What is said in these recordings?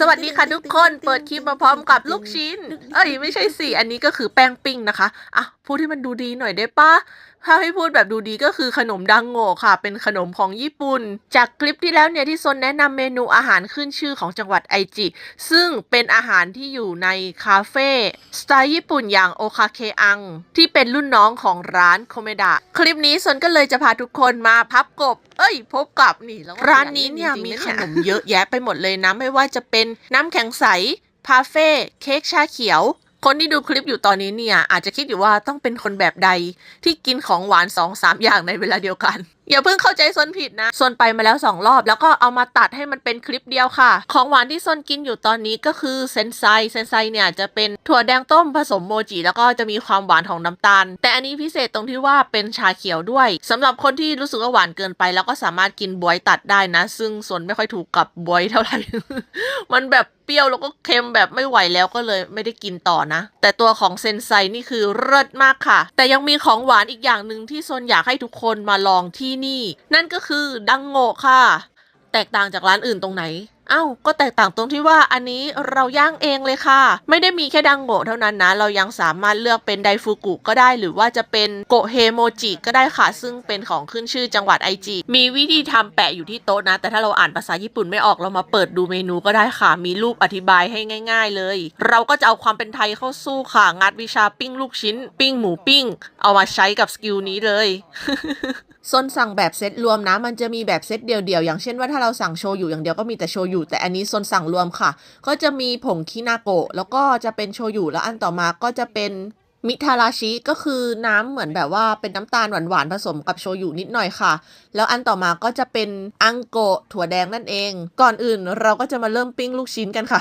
สวัสดีค่ะทุกคนเปิดคลิปมาพร้อมกับลูกชิ้น เอ้ยไม่ใช่สิอันนี้ก็คือแป้งปิ้งนะคะ อะพูดที่มันดูดีหน่อยได้ปะ ถ้าให้พูดแบบดูดีก็คือขนมดังโง่ค่ะ เป็นขนมของญี่ปุ่น จากคลิปที่แล้วเนี่ยที่ซนแนะนำเมนูอาหารขึ้นชื่อของจังหวัดไอจิ ซึ่งเป็นอาหารที่อยู่ในคาเฟ่สไตล์ญี่ปุ่นอย่างโอคาเคอัง ที่เป็นรุ่นน้องของร้านโคเมดะ คลิปนี้ซนก็เลยจะพาทุกคนมาพับกบ เอ้ย พบกับนี่แล้วร้านนี้เนี่ยมีขนมเยอะแยะไปหมดเลยนะไม่ว่าจะเป็นน้ำแข็งใสพาเฟ่เค้กชาเขียว คนที่ดูคลิปอยู่ตอนนี้เนี่ย อาจจะคิดอยู่ว่าต้องเป็นคนแบบใดที่กินของหวานสองสามอย่างในเวลาเดียวกัน อย่าเพิ่งเข้าใจซนผิดนะซนไปมาแล้วสองรอบ แล้วก็เอามาตัดให้มันเป็นคลิปเดียวค่ะ ของหวานที่ซนกินอยู่ตอนนี้ก็คือเซนไซเซนไซเนี่ยจะเป็นถั่วแดงต้มผสมโมจิแล้วก็จะมีความหวานของน้ำตาล แต่อันนี้พิเศษตรงที่ว่าเป็นชาเขียวด้วยสำหรับคนที่รู้สึกว่าหวานเกินไป แล้วก็สามารถกินบวยตัดได้นะ ซึ่งซนไม่ค่อยถูกกับบวยเท่าไหร่ มันแบบเปรี้ยวแล้วก็เค็มแบบไม่ไหวแล้วก็เลยไม่ได้กินต่อนะ แต่ตัวของเซนไซนี่คือเลิศมากค่ะ แต่ยังมีของหวานอีกอย่างหนึ่งที่ซนอยากให้ทุกคนมาลองที่นี่ นั่นก็คือดังโงะค่ะ แตกต่างจากร้านอื่นตรงไหนเอ้าก็แตกต่างตรงที่ว่าอันนี้เราย่างเองเลยค่ะ ไม่ได้มีแค่ดังโงะเท่านั้นนะ เรายังสามารถเลือกเป็นไดฟูกุก็ได้ หรือว่าจะเป็นโกเฮโมจิก็ได้ค่ะ ซึ่งเป็นของขึ้นชื่อจังหวัดไอจิ มีวิธีทำแปะอยู่ที่โต๊ะนะ แต่ถ้าเราอ่านภาษาญี่ปุ่นไม่ออกเรามาเปิดดูเมนูก็ได้ค่ะ มีรูปอธิบายให้ง่าย ๆ เลย เราก็จะเอาความเป็นไทยเข้าสู้ค่ะงัดวิชาปิ้งลูกชิ้น ปิ้งหมูปิ้ง เอามาใช้กับสกิลนี้เลย ซนสั่งแบบเซตรวมนะ มันจะมีแบบเซตเดียวๆ อย่างเช่นว่าถ้าเราสั่งโชยุอย่างเดียวก็มีแต่โชยุแต่อันนี้ซนสั่งรวมค่ะ ก็จะมีผงคินาโกะแล้วก็จะเป็นโชยุแล้วอันต่อมาก็จะเป็นมิทาราชิก็คือน้ำเหมือนแบบว่าเป็นน้ำตาลหวานๆผสมกับโชยุนิดหน่อยค่ะ แล้วอันต่อมาก็จะเป็นอังโกะถั่วแดงนั่นเอง ก่อนอื่นเราก็จะมาเริ่มปิ้งลูกชิ้นกันค่ะ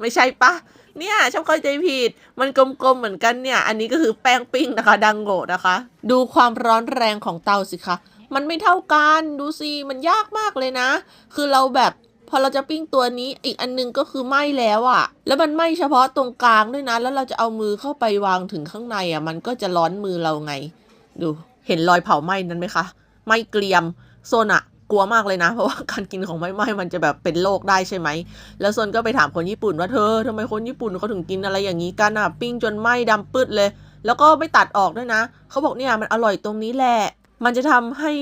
ไม่ใช่ปะ เนี่ยชอบเข้าใจผิด มันกลมๆเหมือนกันเนี่ย อันนี้ก็คือแป้งปิ้งนะคะ ดังโงนะคะ ดูความร้อนแรงของเตาสิคะ มันไม่เท่ากันดูสิมันยากมากเลยนะ คือเราแบบพอเราจะปิ้งตัวนี้อีกอันนึงก็คือไหม้แล้วอะ่ะ แล้วมันไหม้เฉพาะตรงกลางด้วยนะ แล้วเราจะเอามือเข้าไปวางถึงข้างในอะ่ะ มันก็จะร้อนมือเราไง ดูเห็นรอยเผาไหม้นั้นไหมคะไหม้เกรียมโซนอะ กลัวมากเลยนะ เพราะว่าการกินของไหม้มันจะแบบเป็นโรคได้ใช่ไหม แล้วโซนก็ไปถามคนญี่ปุ่นว่าเธอทำไมคนญี่ปุ่นเขาถึงกินอะไรอย่างนี้กันอะปิ้งจนไหม้ดำปืดเลย แล้วก็ไม่ตัดออกด้วยนะ เขาบอกเนี่ยมันอร่อยตรงนี้แหละ มันจะทำให้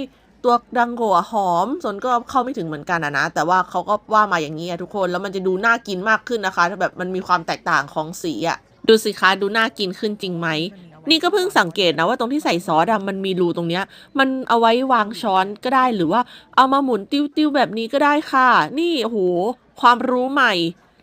ตัวดังโกะหอมสนก็เข้าไม่ถึงเหมือนกันอะนะ แต่ว่าเขาก็ว่ามาอย่างนี้อะทุกคน แล้วมันจะดูน่ากินมากขึ้นนะคะ ถ้าแบบมันมีความแตกต่างของสีอะดูสิคะดูน่ากินขึ้นจริงไหม นี่ก็เพิ่งสังเกตนะว่าตรงที่ใส่ซอสอะมันมีรูตรงเนี้ย มันเอาไว้วางช้อนก็ได้หรือว่าเอามาหมุนติ้วๆแบบนี้ก็ได้ค่ะ นี่โอ้โหความรู้ใหม่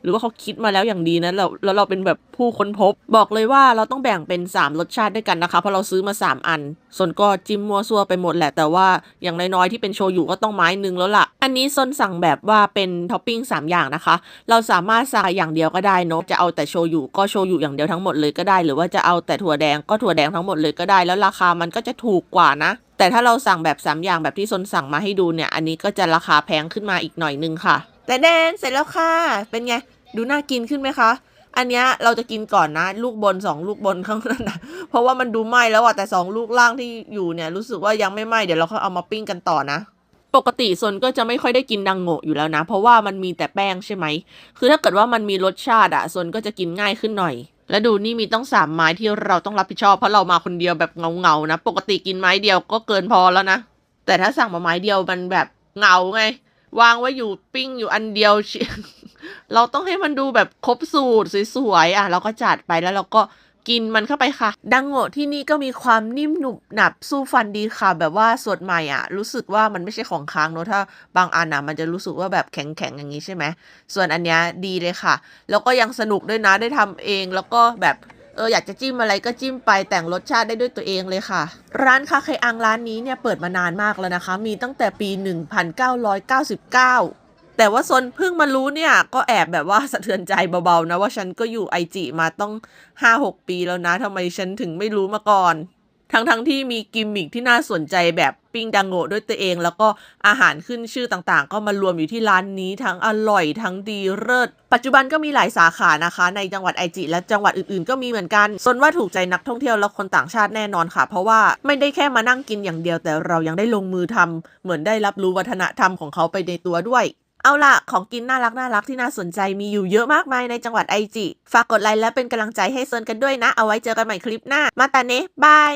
หรือว่าเขาคิดมาแล้วอย่างดีนะแล้วแล้วเราเป็นแบบผู้ค้นพบ บอกเลยว่าเราต้องแบ่งเป็น 3 รสชาติด้วยกันนะคะ เพราะเราซื้อมา 3 อัน ส่วนก็จิ้มมัวซัวไปหมดแหละ แต่ว่าอย่างน้อยๆที่เป็นโชยุก็ต้องไม้หนึ่งแล้วล่ะ อันนี้ซนสั่งแบบว่าเป็นท็อปปิ้ง3 อย่างนะคะ เราสามารถสั่งอย่างเดียวก็ได้เนอะจะเอาแต่โชยุก็โชยุอย่างเดียวทั้งหมดเลยก็ได้ หรือว่าจะเอาแต่ถั่วแดงก็ถั่วแดงทั้งหมดเลยก็ได้ แล้วราคามันก็จะถูกกว่านะแต่ถ้าเราสั่งแบบ 3 อย่างแบบที่ซนสั่งมาให้ดูเนี่ย อันนี้ก็จะราคาแพงขึ้นมาอีกหน่อยนึงค่ะ แต่แดนเสร็จแล้วค่ะ เป็นไง ดูน่ากินขึ้นไหมคะ อันเนี้ยเราจะกินก่อนนะ ลูกบนสองลูกบนข้างนั้นนะเพราะว่ามันดูไหม้แล้วอะแต่สองลูกล่างที่อยู่เนี่ยรู้สึกว่ายังไม่ไหม้เดี๋ยวเราค่อยเอามาปิ้งกันต่อนะปกติซนก็จะไม่ค่อยได้กินดังโงะอยู่แล้วนะ เพราะว่ามันมีแต่แป้งใช่ไหม คือถ้าเกิดว่ามันมีรสชาติอะซนก็จะกินง่ายขึ้นหน่อย แล้วดูนี่มีต้องสามไม้ที่เราต้องรับผิดชอบเพราะเรามาคนเดียวแบบเงาๆนะ ปกติกินไม้เดียวก็เกินพอแล้วนะ แต่ถ้าสั่งมาไม้เดียวมันแบบเงาไง วางไว้อยู่ปิ้งอยู่อันเดียว เราต้องให้มันดูแบบครบสูตรสวยๆอะเราก็จัดไปแล้วเราก็กินมันเข้าไปค่ะ ดังโงะที่นี่ก็มีความนิ่มหนุบหนับสู้ฟันดีค่ะ แบบว่าสดใหม่อะ รู้สึกว่ามันไม่ใช่ของค้างเนอะถ้าบางอันอะมันจะรู้สึกว่าแบบแข็งๆอย่างนี้ใช่ไหมส่วนอันเนี้ยดีเลยค่ะ แล้วก็ยังสนุกด้วยนะได้ทำเองแล้วก็แบบ เอออยากจะจิ้มอะไรก็จิ้มไปแต่งรสชาติได้ด้วยตัวเองเลยค่ะ ร้านคาเคอังร้านนี้เนี่ยเปิดมานานมากแล้วนะคะ มีตั้งแต่ปี 1999แต่ว่าซนเพิ่งมารู้เนี่ยก็แอบแบบว่าสะเทือนใจเบาๆนะว่าฉันก็อยู่ไอจีมาต้อง 5-6 ปีแล้วนะทำไมฉันถึงไม่รู้มาก่อน ทั้งๆทที่มีกิมมิคที่น่าสนใจแบบปิ้งดังโงด้วยตัวเอง แล้วก็อาหารขึ้นชื่อต่างๆ ก็มารวมอยู่ที่ร้านนี้ทั้งอร่อยทั้งดีเลิศปัจจุบันก็มีหลายสาขานะคะ ในจังหวัดไอจิและจังหวัดอื่นๆ ก็มีเหมือนกันสนว่าถูกใจนักท่องเที่ยวและคนต่างชาติแน่นอนค่ะ เพราะว่าไม่ได้แค่มานั่งกินอย่างเดียวแต่เรายังได้ลงมือทำเหมือนได้รับรู้วัฒนธรรมของเขาไปในตัวด้วยเอาล่ะ ของกินน่ารักน่ารักที่น่าสนใจมีอยู่เยอะมากมายในจังหวัดไอจิ ฝากกดไลค์และเป็นกำลังใจให้เซินกันด้วยนะ เอาไว้เจอกันใหม่คลิปหน้า มาตาเนะบาย